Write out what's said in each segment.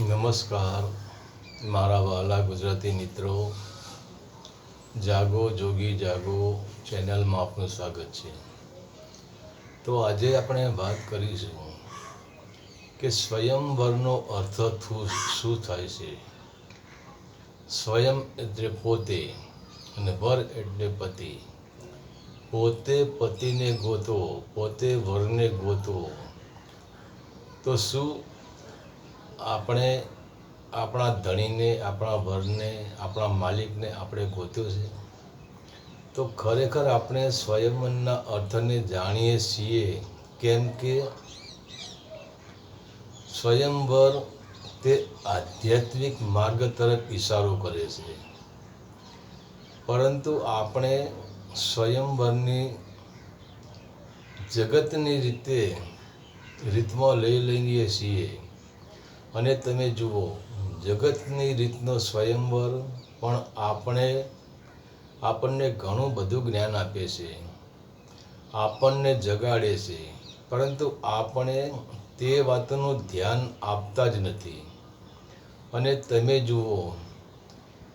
નમસ્કાર. મારા વાલા ગુજરાતી મિત્રો, જાગો, જોગી, જાગો ચેનલમાં આપનું સ્વાગત છે. તો આજે આપણે વાત કરીશું કે સ્વયંવરનો અર્થ શું થાય છે? સ્વયં એટલે પોતે અને વર એટલે પતિ. પોતે પતિને ગોતો, પોતે વરને ગોતો. તો શું આપણે આપણા ધણીને, આપણા વરને, આપણા માલિકને આપણે ગોત્યો છે. તો ખરેખર આપણે સ્વયંના અર્થને જાણીએ છીએ કેમ કે સ્વયંવર તે આધ્યાત્મિક માર્ગ તરફ ઇશારો કરે છે. પરંતુ આપણે સ્વયંવરની જગતની રીતે રીતમાં લઈ લઈએ છીએ. અને તમે જુઓ, જગતની રીતનો સ્વયંવર પણ આપણે, આપણને ઘણું બધું જ્ઞાન આપે છે. આપણને જગાડે છે. પરંતુ આપણે તે વાતનું ધ્યાન આપતા જ નથી. અને તમે જુઓ,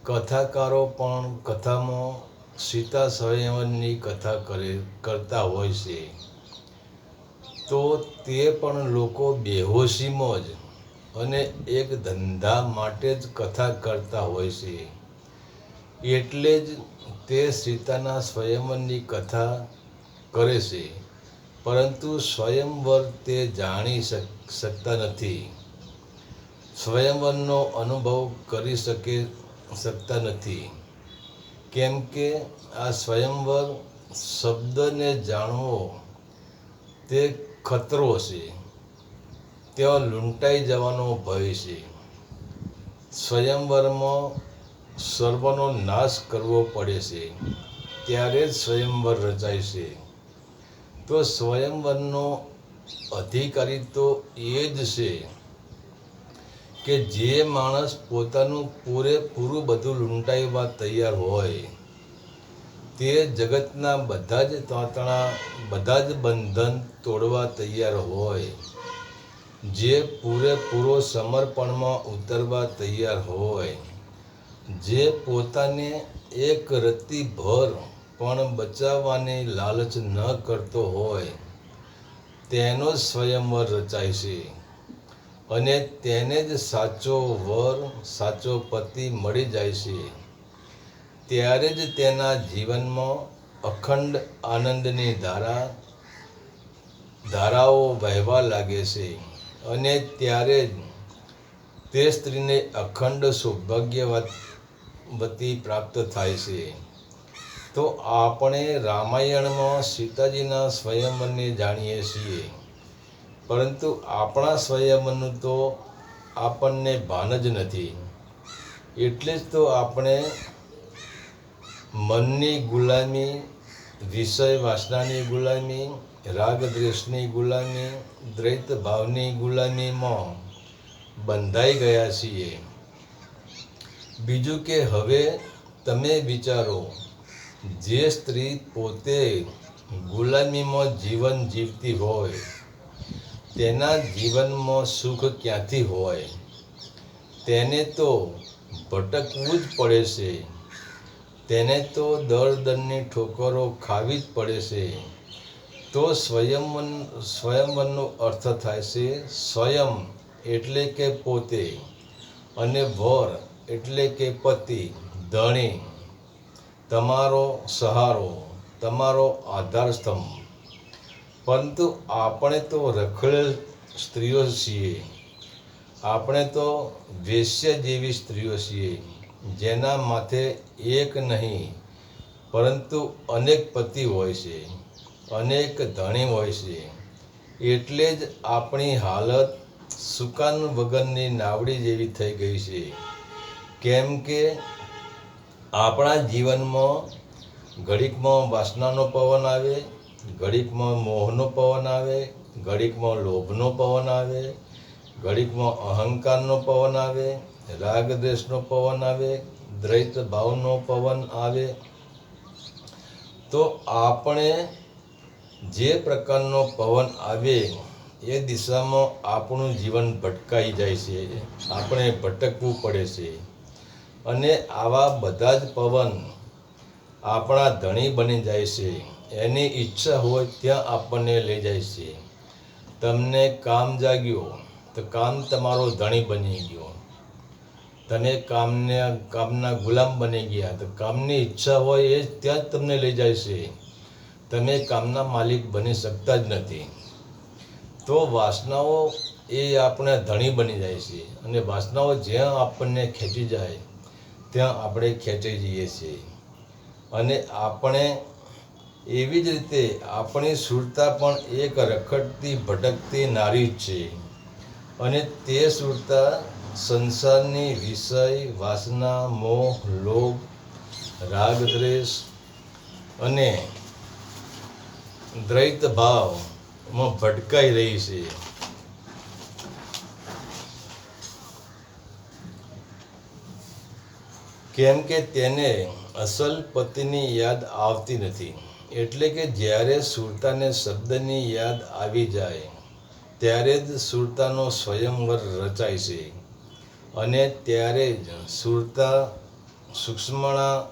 કથાકારો પણ કથામાં સીતા સ્વયંવરની કથા કરે, કરતા હોય છે. તો તે પણ લોકો બેહોશીમાં જ અને એક ધંધા માટે જ કથા કરતા હોય છે. એટલે જ તે સીતાના સ્વયંવરની કથા કરે છે. પરંતુ સ્વયંવર તે જાણી શક- શકતા નથી. સ્વયંવરનો અનુભવ કરી શકે, શકતા નથી. કેમ કે આ સ્વયંવર શબ્દને જાણવો તે ખતરો છે. ત્યાં લૂંટાઈ જવાનો ભય છે. સ્વયંવરમાં સર્વનો નાશ કરવો પડે છે. ત્યારે જ સ્વયંવર રચાય છે. તો સ્વયંવરનો અધિકારી તો એ જ છે કે જે માણસ પોતાનું પૂરેપૂરું બધું લૂંટાઈવા તૈયાર હોય, તે જગતના બધા જ તાંતણા, બધા જ બંધન તોડવા તૈયાર હોય. જે પૂરેપૂરો સમર્પણમાં ઉતરવા તૈયાર હોય, જે પોતાને એક રત્તીભર પણ બચાવવાની લાલચ ન કરતો હોય, તેનો જ સ્વયંવર રચાય છે. અને તેને જ સાચો વર, સાચો પતિ મળી જાય છે. ત્યારે જ તેના જીવનમાં અખંડ આનંદની ધારા, ધારાઓ વહેવા લાગે છે. અને ત્યારે જ તે સ્ત્રીને અખંડ સૌભાગ્યવતી પ્રાપ્ત થાય છે. તો આપણે રામાયણમાં સીતાજીના સ્વયંવરને જાણીએ છીએ. પરંતુ આપણા સ્વયંવરનું તો આપણને ભાન જ નથી. એટલે જ તો આપણે મનની ગુલામી, વિષય વાસનાની ગુલામી રાગ દ્વેષની ગુલામી દ્વૈત ભાવની ગુલામીમાં બંધાઈ ગયા છીએ. બીજું કે હવે તમે વિચારો, જે સ્ત્રી પોતે ગુલામીમાં જીવન જીવતી હોય, તેના જીવનમાં સુખ ક્યાંથી હોય? તેને તો ભટકવું જ પડે છે. તેને તો દર દરની ઠોકરો ખાવી જ પડે છે. તો સ્વયંવન સ્વયંવરનો અર્થ થાય છે સ્વયં એટલે કે પોતે અને વર એટલે કે પતિ, ધણી. તમારો સહારો, તમારો આધાર સ્તંભ પરંતુ આપણે તો રખડેલ સ્ત્રીઓ છીએ. આપણે તો વેશ્ય જેવી સ્ત્રીઓ છીએ, જેના માથે એક નહીં, પરંતુ અનેક પતિ હોય છે. અનેક ધણી હોય છે. એટલે જ આપણી હાલત સુકાન વગરની નાવડી જેવી થઈ ગઈ છે. કેમ કે આપણા જીવનમાં ઘડીકમાં વાસનાનો પવન આવે, ઘડીકમાં મોહનો પવન આવે, ઘડીકમાં લોભનો પવન આવે, ઘડીકમાં અહંકારનો પવન આવે રાગ દ્વેષનો પવન આવે દ્વૈત ભાવનો પવન આવે. તો આપણે જે પ્રકારનો પવન આવે એ દિશામાં આપણું જીવન ભટકાઈ જાય છે. આપણે ભટકવું પડે છે. અને આવા બધા જ પવન આપણા ધણી બની જાય છે. એની ઈચ્છા હોય ત્યાં આપણને લઈ જાય છે. તમને કામ જાગ્યો તો કામ તમારો ધણી બની ગયો. તમે કામને, કામના ગુલામ બની ગયા તો કામની ઈચ્છા હોય એ ત્યાં જ તમને લઈ જાય છે. તમે કામના માલિક બની શકતા જ નથી. તો વાસનાઓ એ આપણે ધણી બની જાય છે અને વાસનાઓ જ્યાં આપણને ખેંચી જાય, ત્યાં આપણે ખેંચી જઈએ છીએ. અને આપણે એવી જ રીતે આપણી સુરતા પણ એક રખડતી, ભટકતી નારી જ છે. અને તે સુરતા સંસારની વિષય, વાસના, મોહ, લોભ, રાગ, દ્વેષ અને દ્વૈત ભાવમાં ભટકાઈ રહી છે. કેમ કે તેને અસલ પતિની યાદ આવતી નથી. એટલે કે જ્યારે સુરતાને શબ્દની યાદ આવી જાય, ત્યારે જ સુરતાનો સ્વયંવર રચાય છે. અને ત્યારે જ સુરતા સૂક્ષ્મણા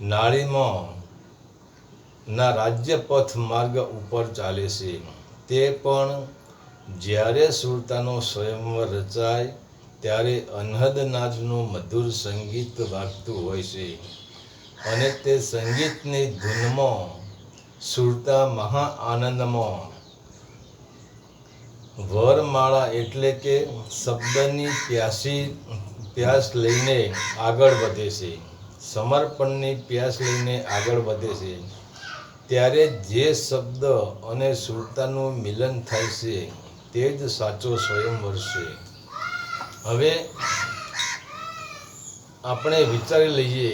નાળીમાં ના રાજ્યપથ માર્ગ ઉપર ચાલે છે. તે પણ જ્યારે સુરતાનો સ્વયંવર રચાય, ત્યારે અનહદ નાચનું મધુર સંગીત વાગતું હોય છે. અને તે સંગીતની ધૂનમાં, સુરતા મહા આનંદમાં વરમાળા એટલે કે શબ્દની પ્યાસી, પ્યાસ લઈને આગળ વધે છે. સમર્પણની પ્યાસ લઈને આગળ વધે છે. ત્યારે જે શબ્દ અને સુરતાનું મિલન થાય છે, તે જ સાચો સ્વયંવર છે હવે આપણે વિચારી લઈએ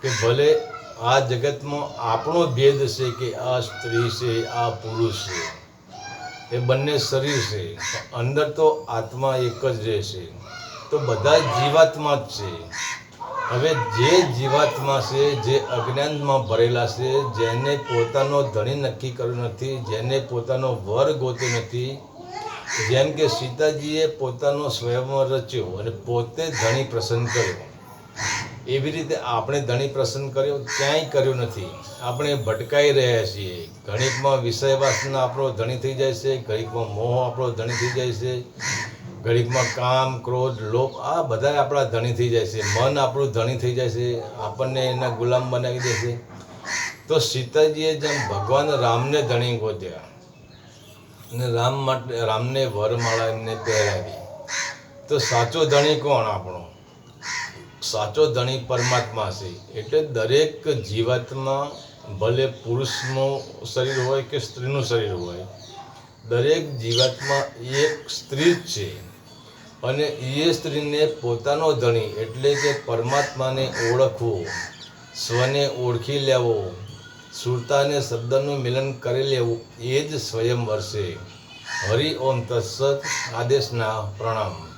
કે ભલે આ જગતમાં આપણો ભેદ છે કે આ સ્ત્રી છે, આ પુરુષ છે, એ બંને શરીર છે અંદર તો આત્મા એક જ રહેશે તો બધા જીવાત્મા જ છે. હવે જે જીવાત્મા છે, જે અજ્ઞાનમાં ભરેલા છે, જેને પોતાનો ધણી નક્કી કર્યો નથી, જેને પોતાનો વર ગોત્યો નથી, જેમ કે સીતાજીએ પોતાનો સ્વયંવર રચ્યો અને પોતે ધણી પ્રસન્ન કર્યો. એવી રીતે આપણે ધણી પ્રસન્ન કર્યો, ક્યાંય કર્યો નથી. આપણે ભટકાઈ રહ્યા છીએ. ઘણીકમાં વિષય આપણો ધણી થઈ જાય છે ઘણીકમાં મોહ આપણો ધણી થઈ જાય છે. ઘડીકમાં કામ, ક્રોધ, લોભ, આ બધા આપણા ધણી થઈ જાય છે. મન આપણું ધણી થઈ જાય છે. આપણને એના ગુલામ બનાવી દે છે. તો સીતાજીએ જેમ ભગવાન રામને ધણી ગોત્યા અને રામ માટે, રામને વરમાળા એમને પહેરાવી. તો સાચો ધણી કોણ આપણો? સાચો ધણી પરમાત્મા છે. એટલે દરેક જીવાતમાં ભલે પુરુષનું શરીર હોય કે સ્ત્રીનું શરીર હોય, દરેક જીવાતમાં એક સ્ત્રી જ છે. અને એ સ્ત્રીને પોતાનો ધણી એટલે કે પરમાત્માને ઓળખવો, સ્વને ઓળખી લેવો, સુરતાને શબ્દનું મિલન કરી લેવું, એ જ સ્વયંવર છે. હરિ ઓમ તત્સત આદેશના પ્રણામ.